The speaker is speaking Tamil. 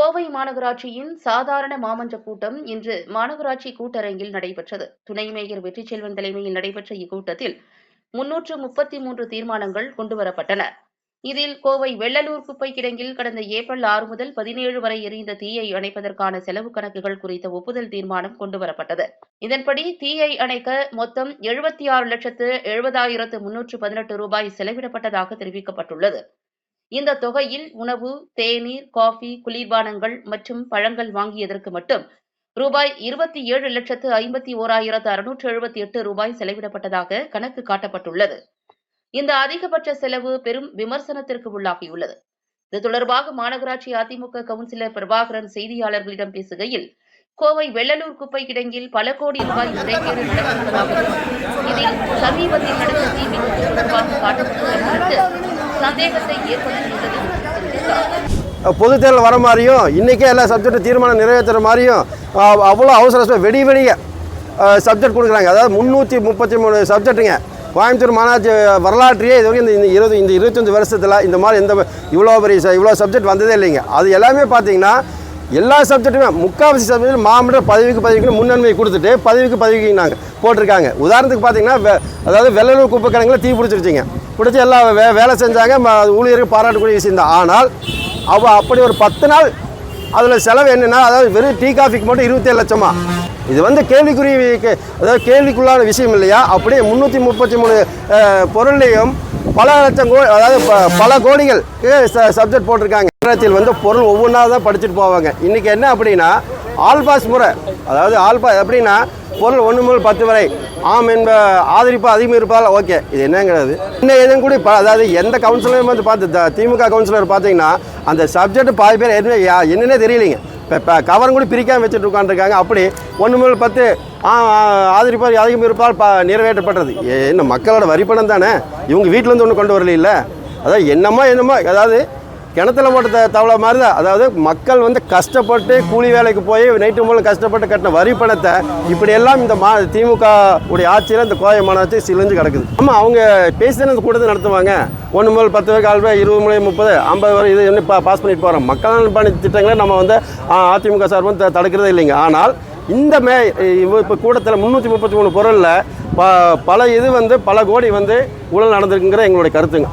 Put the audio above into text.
கோவை மாநகராட்சியின் சாதாரண மாமன்ற கூட்டம் இன்று மாநகராட்சி கூட்டரங்கில் நடைபெற்றது. துணை மேயர் வெற்றிச்செல்வன் தலைமையில் நடைபெற்ற இக்கூட்டத்தில் முன்னூற்று முப்பத்தி மூன்று தீர்மானங்கள் கொண்டுவரப்பட்டன இதில் கோவை வெள்ளலூர் குப்பை கிடங்கில் கடந்த ஏப்ரல் ஆறு முதல் பதினேழு வரை எரிந்த தீயை அணைப்பதற்கான செலவு கணக்குகள் குறித்த ஒப்புதல் தீர்மானம் கொண்டுவரப்பட்டது இதன்படி தீயை அணைக்க மொத்தம் எழுபத்தி ஆறு லட்சத்து எழுபதாயிரத்து முன்னூற்று பதினெட்டு ரூபாய் செலவிடப்பட்டதாக தெரிவிக்கப்பட்டுள்ளது. இந்த தொகையில் உணவு தேநீர் காஃபி குளிர்பானங்கள் மற்றும் பழங்கள் வாங்கியதற்கு மட்டும் ரூபாய் இருபத்தி ஏழு லட்சத்து ஐம்பத்தி ஓராயிரத்து அறுநூற்று எழுபத்தி எட்டு ரூபாய் செலவிடப்பட்டதாக கணக்கு காட்டப்பட்டுள்ளது. இந்த அதிகபட்ச செலவு பெரும் விமர்சனத்திற்கு உள்ளாகியுள்ளது. இது தொடர்பாக மாநகராட்சி அதிமுக கவுன்சிலர் பிரபாகரன் செய்தியாளர்களிடம் பேசுகையில் கோவை வெள்ளலூர் குப்பை கிடங்கில் பல கோடி ரூபாய் முறைகேடு நடந்துள்ளதாகவும் இதில் சமீபத்தில் நடந்த தீ விபத்து தொடர்பாக காட்டப்பட்டுள்ள சந்தேகத்தை பொது தேர்தல் வர மாதிரியும் இன்றைக்கே எல்லா சப்ஜெக்டும் தீர்மானம் நிறைவேற்றுற மாதிரியும் அவ்வளோ அவசர வெடி வெடிய சப்ஜெக்ட் கொடுக்குறாங்க. அதாவது முந்நூற்றி முப்பத்தி மூணு சப்ஜெக்ட்டுங்க கோயம்புத்தூர் மாநாட்சி வரலாற்றையே இது வரைக்கும் இந்த இருபது இந்த இருபத்தஞ்சி வருஷத்தில் இந்த மாதிரி எந்த இவ்வளோ பெரிய ச- இவ்வளோ சப்ஜெக்ட் வந்ததே இல்லைங்க. அது எல்லாமே பார்த்தீங்கன்னா எல்லா சப்ஜெக்ட்டுமே முக்கால்வாசி சப்ஜெக்ட் மாமன்ற பதவிக்கு பதவிக்கு முன்னன்மை கொடுத்துட்டு பதவிக்கு பதவிக்கு நாங்கள் போட்டிருக்காங்க. உதாரணத்துக்கு பார்த்தீங்கன்னா வெ- அதாவது வெள்ளலூர் குப்பை தீ பிடிச்சிருச்சிங்க. பிடிச்சி எல்லாம் வே வேலை செஞ்சாங்க ஊழியருக்கு பாராட்டக்கூடிய விஷயம் தான். ஆனால் அவ அப்படி ஒரு பத்து நாள் அதில் செலவு என்னென்னா அதாவது வெறும் டீ காஃபிக்கு மட்டும் இருபத்தேழு லட்சமா. இது வந்து கேள்விக்குரிய அதாவது கேள்விக்குள்ளான விஷயம் இல்லையா? அப்படியே முந்நூற்றி முப்பத்தி மூணு பொருள்லையும் பல லட்சம் கோ அதாவது ப- பல கோடிகள் சப்ஜெக்ட் போட்டிருக்காங்க. நேரத்தில் வந்து பொருள் ஒவ்வொன்றா தான் படிச்சுட்டு போவாங்க. இன்றைக்கி என்ன அப்படின்னா ஆல்பாஸ் முறை அதாவது ஆல்பா எப்படின்னா பொருள் ஒன்று முதல் பத்து வரை. ஆம் என்ப ஆதரிப்பு அதிகம் இருப்பதால் ஓகே. இது என்னங்கிறது? இன்னும் எதுவும் கூட ப- அதாவது எந்த கவுன்சிலரும் வந்து பார்த்து த- திமுக கவுன்சிலர் பார்த்தீங்கன்னா அந்த சப்ஜெக்ட் பாதி பேர் எதுவுமே என்னன்னே தெரியலைங்க. இப்போ இப்போ கவரம் கூட பிரிக்காமல் வச்சுட்டு உட்காந்துருக்காங்க அப்படி ஒன்று முதல் பத்து ஆ, ஆதரிப்பார் அதிகம் இருப்பால் ப நிறைவேற்றப்பட்டது. என்ன மக்களோட வரிப்பணம் தானே? இவங்க வீட்டிலேருந்து ஒன்று கொண்டு வரல அதாவது என்னமோ என்னமோ அதாவது கிணத்துல போட்ட த தவளை மாதிரி தான் அதாவது மக்கள் வந்து கஷ்டப்பட்டு கூலி வேலைக்கு போய் நைட்டு மூலம் கஷ்டப்பட்டு கட்டின வரி பணத்தை இப்படி எல்லாம் இந்த மா திமுக உடைய ஆட்சியில் இந்த கோவை மாநகராட்சி சிலிஞ்சு கிடக்குது. ஆமாம் அவங்க பேசி அந்த கூட்டத்தை நடத்துவாங்க. ஒன்று முதல் பத்து பேர் கால் ரூபாய் இருபது முறை முப்பது ஐம்பது வரை இது என்ன பாஸ் பண்ணிட்டு போகிறோம் மக்கள் பணி திட்டங்களை நம்ம வந்து அதிமுக சார்பு தடுக்கிறதே இல்லைங்க. ஆனால் இந்த மே இப்போ கூட்டத்தில் முந்நூற்றி முப்பத்தி மூணு பொருளில் ப பல இது வந்து பல கோடி வந்து ஊழல் நடந்திருக்குங்கிற எங்களுடைய கருத்துங்க.